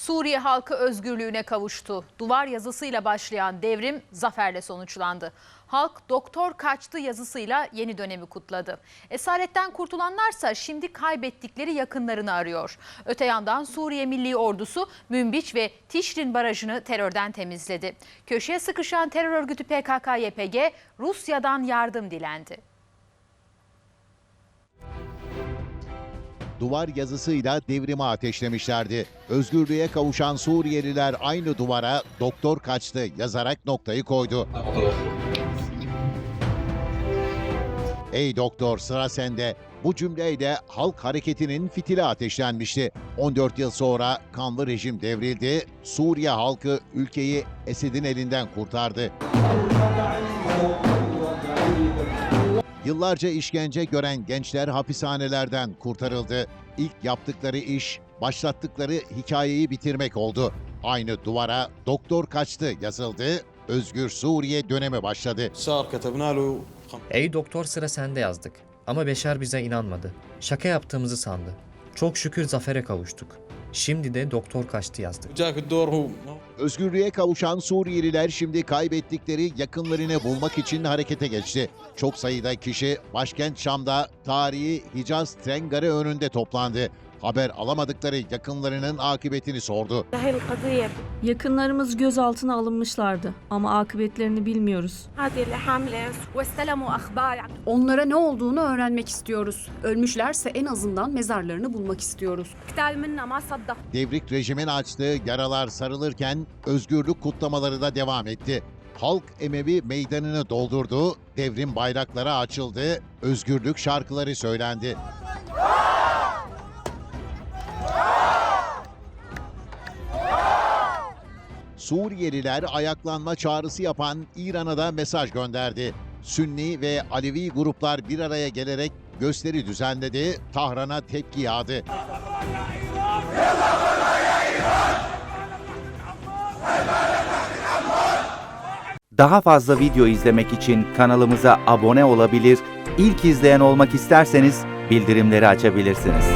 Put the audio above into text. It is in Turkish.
Suriye halkı özgürlüğüne kavuştu. Duvar yazısıyla başlayan devrim zaferle sonuçlandı. Halk doktor kaçtı yazısıyla yeni dönemi kutladı. Esaretten kurtulanlarsa şimdi kaybettikleri yakınlarını arıyor. Öte yandan Suriye Milli Ordusu Münbiç ve Tişrin barajını terörden temizledi. Köşeye sıkışan terör örgütü PKK-YPG Rusya'dan yardım dilendi. Duvar yazısıyla devrimi ateşlemişlerdi. Özgürlüğe kavuşan Suriyeliler aynı duvara doktor kaçtı yazarak noktayı koydu. Ey doktor sıra sende. Bu cümleyle halk hareketinin fitili ateşlenmişti. 14 yıl sonra kanlı rejim devrildi. Suriye halkı ülkeyi Esed'in elinden kurtardı. Yıllarca işkence gören gençler hapishanelerden kurtarıldı. İlk yaptıkları iş başlattıkları hikayeyi bitirmek oldu. Aynı duvara doktor kaçtı yazıldı. Özgür Suriye dönemi başladı. Ey doktor sıra sende yazdık. Ama Beşer bize inanmadı. Şaka yaptığımızı sandı. Çok şükür zafere kavuştuk. Şimdi de doktor kaçtı yazdı. Özgürlüğe kavuşan Suriyeliler şimdi kaybettikleri yakınlarını bulmak için harekete geçti. Çok sayıda kişi başkent Şam'da tarihi Hicaz Trengarı önünde toplandı haber alamadıkları yakınlarının akıbetini sordu. Yakınlarımız gözaltına alınmışlardı ama akıbetlerini bilmiyoruz. Onlara ne olduğunu öğrenmek istiyoruz. Ölmüşlerse en azından mezarlarını bulmak istiyoruz. Devrik rejimin açtığı yaralar sarılırken özgürlük kutlamaları da devam etti. Halk Emevi meydanını doldurdu, devrim bayrakları açıldı, özgürlük şarkıları söylendi. Suriyeliler ayaklanma çağrısı yapan İran'a da mesaj gönderdi. Sünni ve Alevi gruplar bir araya gelerek gösteri düzenledi, Tahran'a tepki yağdı. Daha fazla video izlemek için kanalımıza abone olabilir, ilk izleyen olmak isterseniz bildirimleri açabilirsiniz.